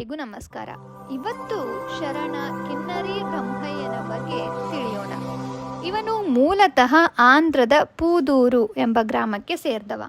ಎಲ್ರಿಗೂ ನಮಸ್ಕಾರ. ಇವತ್ತು ಶರಣ ಕಿನ್ನರಿ ಬ್ರಹ್ಮಯ್ಯನ ಬಗ್ಗೆ ತಿಳಿಯೋಣ. ಇವನು ಮೂಲತಃ ಆಂಧ್ರದ ಪೂದೂರು ಎಂಬ ಗ್ರಾಮಕ್ಕೆ ಸೇರಿದವ.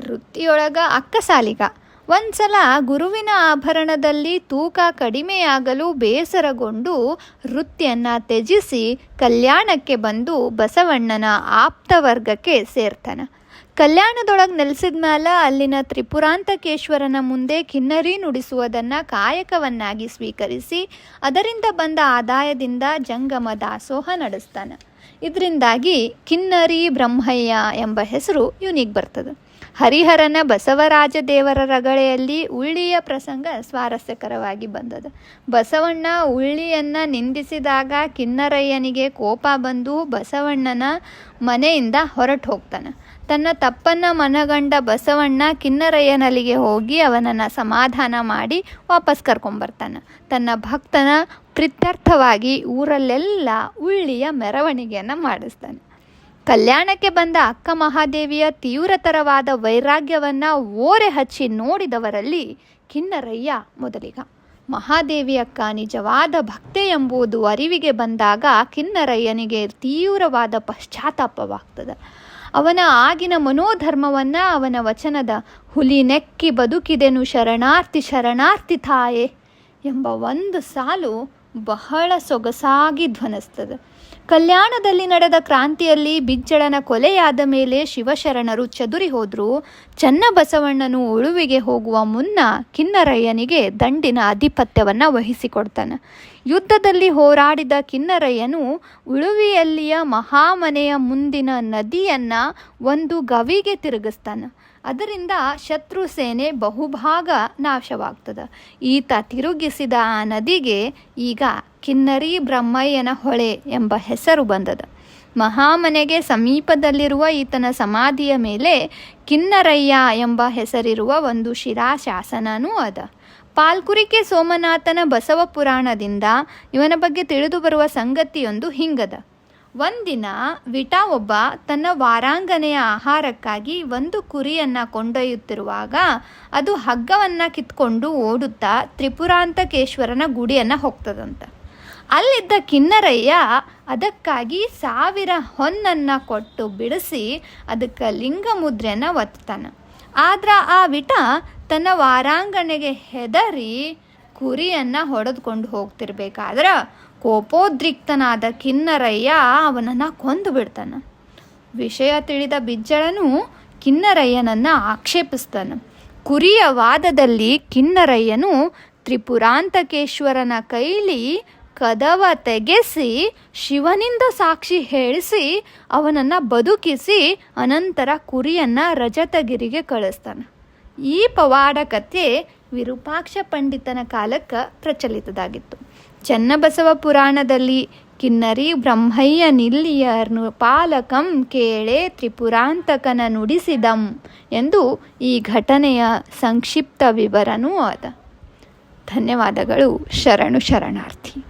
ವೃತ್ತಿಯೊಳಗ ಅಕ್ಕಸಾಲಿಗ. ಒಂದ್ಸಲ ಗುರುವಿನ ಆಭರಣದಲ್ಲಿ ತೂಕ ಕಡಿಮೆಯಾಗಲು ಬೇಸರಗೊಂಡು ವೃತ್ತಿಯನ್ನು ತ್ಯಜಿಸಿ ಕಲ್ಯಾಣಕ್ಕೆ ಬಂದು ಬಸವಣ್ಣನ ಆಪ್ತವರ್ಗಕ್ಕೆ ಸೇರ್ತಾನೆ. ಕಲ್ಯಾಣದೊಳಗೆ ನೆಲೆಸಿದ ಮೇಲೆ ಅಲ್ಲಿನ ತ್ರಿಪುರಾಂತಕೇಶ್ವರನ ಮುಂದೆ ಕಿನ್ನರಿ ನುಡಿಸುವುದನ್ನು ಕಾಯಕವನ್ನಾಗಿ ಸ್ವೀಕರಿಸಿ, ಅದರಿಂದ ಬಂದ ಆದಾಯದಿಂದ ಜಂಗಮ ದಾಸೋಹ ನಡೆಸ್ತಾನೆ. ಇದರಿಂದಾಗಿ ಕಿನ್ನರಿ ಬ್ರಹ್ಮಯ್ಯ ಎಂಬ ಹೆಸರು ಇವನಿಗೆ ಬರ್ತದೆ. ಹರಿಹರನ ಬಸವರಾಜ ದೇವರ ರಗಳೆಯಲ್ಲಿ ಉಳ್ಳಿಯ ಪ್ರಸಂಗ ಸ್ವಾರಸ್ಯಕರವಾಗಿ ಬಂದದ. ಬಸವಣ್ಣ ಉಳ್ಳಿಯನ್ನು ನಿಂದಿಸಿದಾಗ ಕಿನ್ನರಯ್ಯನಿಗೆ ಕೋಪ ಬಂದು ಬಸವಣ್ಣನ ಮನೆಯಿಂದ ಹೊರಟು ಹೋಗ್ತಾನೆ. ತನ್ನ ತಪ್ಪನ್ನು ಮನಗಂಡ ಬಸವಣ್ಣ ಕಿನ್ನರಯ್ಯನಲ್ಲಿಗೆ ಹೋಗಿ ಅವನನ್ನು ಸಮಾಧಾನ ಮಾಡಿ ವಾಪಸ್ ಕರ್ಕೊಂಬರ್ತಾನೆ. ತನ್ನ ಭಕ್ತನ ಪ್ರಿತ್ಯರ್ಥವಾಗಿ ಊರಲ್ಲೆಲ್ಲ ಉಳ್ಳಿಯ ಮೆರವಣಿಗೆಯನ್ನು ಮಾಡಿಸ್ತಾನೆ. ಕಲ್ಯಾಣಕ್ಕೆ ಬಂದ ಅಕ್ಕ ಮಹಾದೇವಿಯ ತೀವ್ರತರವಾದ ವೈರಾಗ್ಯವನ್ನು ಓರೆ ಹಚ್ಚಿ ನೋಡಿದವರಲ್ಲಿ ಕಿನ್ನರಯ್ಯ ಮೊದಲಿಗ. ಮಹಾದೇವಿಯಕ್ಕ ನಿಜವಾದ ಭಕ್ತೆ ಎಂಬುದು ಅರಿವಿಗೆ ಬಂದಾಗ ಕಿನ್ನರಯ್ಯನಿಗೆ ತೀವ್ರವಾದ ಪಶ್ಚಾತ್ತಾಪವಾಗ್ತದೆ. ಅವನ ಆಗಿನ ಮನೋಧರ್ಮವನ್ನು ಅವನ ವಚನದ ಹುಲಿ ನೆಕ್ಕಿ ಬದುಕಿದೆನು ಶರಣಾರ್ಥಿ ಶರಣಾರ್ಥಿ ತಾಯೇ ಎಂಬ ಒಂದು ಸಾಲು ಬಹಳ ಸೊಗಸಾಗಿ ಧ್ವನಿಸ್ತದೆ. ಕಲ್ಯಾಣದಲ್ಲಿ ನಡೆದ ಕ್ರಾಂತಿಯಲ್ಲಿ ಬಿಜ್ಜಳನ ಕೊಲೆಯಾದ ಮೇಲೆ ಶಿವಶರಣರು ಚದುರಿ ಹೋದ್ರು. ಚನ್ನಬಸವಣ್ಣನು ಉಳುವಿಗೆ ಹೋಗುವ ಮುನ್ನ ಕಿನ್ನರಯ್ಯನಿಗೆ ದಂಡಿನ ಆಧಿಪತ್ಯವನ್ನು ವಹಿಸಿಕೊಡ್ತಾನೆ. ಯುದ್ಧದಲ್ಲಿ ಹೋರಾಡಿದ ಕಿನ್ನರಯ್ಯನು ಉಳುವಿಯಲ್ಲಿಯ ಮಹಾಮನೆಯ ಮುಂದಿನ ನದಿಯನ್ನು ಒಂದು ಗವಿಗೆ ತಿರುಗಿಸ್ತಾನೆ. ಅದರಿಂದ ಶತ್ರು ಸೇನೆ ಬಹುಭಾಗ ನಾಶವಾಗ್ತದೆ. ಈತ ತಿರುಗಿಸಿದ ಆ ನದಿಗೆ ಈಗ ಕಿನ್ನರಿ ಬ್ರಹ್ಮಯ್ಯನ ಹೊಳೆ ಎಂಬ ಹೆಸರು ಬಂದದ. ಮಹಾಮನೆಗೆ ಸಮೀಪದಲ್ಲಿರುವ ಈತನ ಸಮಾಧಿಯ ಮೇಲೆ ಕಿನ್ನರಯ್ಯ ಎಂಬ ಹೆಸರಿರುವ ಒಂದು ಶಿಲಾಶಾಸನನೂ ಅದ. ಪಾಲ್ಕುರಿಕೆ ಸೋಮನಾಥನ ಬಸವ ಪುರಾಣದಿಂದ ಇವನ ಬಗ್ಗೆ ತಿಳಿದು ಬರುವ ಸಂಗತಿಯೊಂದು ಹಿಂಗದ. ಒಂದಿನ ವಿಟಾ ಒಬ್ಬ ತನ್ನ ವಾರಾಂಗನೆಯ ಆಹಾರಕ್ಕಾಗಿ ಒಂದು ಕುರಿಯನ್ನು ಕೊಂಡೊಯ್ಯುತ್ತಿರುವಾಗ ಅದು ಹಗ್ಗವನ್ನು ಕಿತ್ಕೊಂಡು ಓಡುತ್ತಾ ತ್ರಿಪುರಾಂತಕೇಶ್ವರನ ಗುಡಿಯನ್ನು ಹೋಗ್ತದಂತ. ಅಲ್ಲಿದ್ದ ಕಿನ್ನರಯ್ಯ ಅದಕ್ಕಾಗಿ ಸಾವಿರ ಹೊನ್ನನ್ನು ಕೊಟ್ಟು ಬಿಡಿಸಿ ಅದಕ್ಕೆ ಲಿಂಗ ಮುದ್ರೆಯನ್ನು ಒತ್ತಾನೆ ಆದ್ರೆ ಆ ವಿಟ ತನ್ನ ವಾರಾಂಗಣೆಗೆ ಹೆದರಿ ಕುರಿಯನ್ನು ಹೊಡೆದುಕೊಂಡು ಹೋಗ್ತಿರ್ಬೇಕಾದ್ರೆ ಕೋಪೋದ್ರಿಕ್ತನಾದ ಕಿನ್ನರಯ್ಯ ಅವನನ್ನು ಕೊಂದು ಬಿಡ್ತಾನೆ. ವಿಷಯ ತಿಳಿದ ಬಿಜ್ಜಳನು ಕಿನ್ನರಯ್ಯನನ್ನು ಆಕ್ಷೇಪಿಸ್ತಾನೆ. ಕುರಿಯ ವಾದದಲ್ಲಿ ಕಿನ್ನರಯ್ಯನು ತ್ರಿಪುರಾಂತಕೇಶ್ವರನ ಕೈಲಿ ಕದವ ತೆಗೆಸಿ ಶಿವನಿಂದ ಸಾಕ್ಷಿ ಹೇಳಿಸಿ ಅವನನ್ನು ಬದುಕಿಸಿ ಅನಂತರ ಕುರಿಯನ್ನು ರಜತಗಿರಿಗೆ ಕಳಿಸ್ತಾನೆ. ಈ ಪವಾಡ ಕಥೆ ವಿರೂಪಾಕ್ಷ ಪಂಡಿತನ ಕಾಲಕ್ಕೆ ಪ್ರಚಲಿತದಾಗಿತ್ತು. ಚನ್ನಬಸವ ಪುರಾಣದಲ್ಲಿ, ಕಿನ್ನರಿ ಬ್ರಹ್ಮಯ್ಯ ನಿಲ್ಲಿಯರ್ನು ಪಾಲಕಂ ಕೇಳೆ ತ್ರಿಪುರಾಂತಕನ ನುಡಿಸಿದಂ ಎಂದು ಈ ಘಟನೆಯ ಸಂಕ್ಷಿಪ್ತ ವಿವರನೂ ಆದ. ಧನ್ಯವಾದಗಳು, ಶರಣು ಶರಣಾರ್ಥಿ.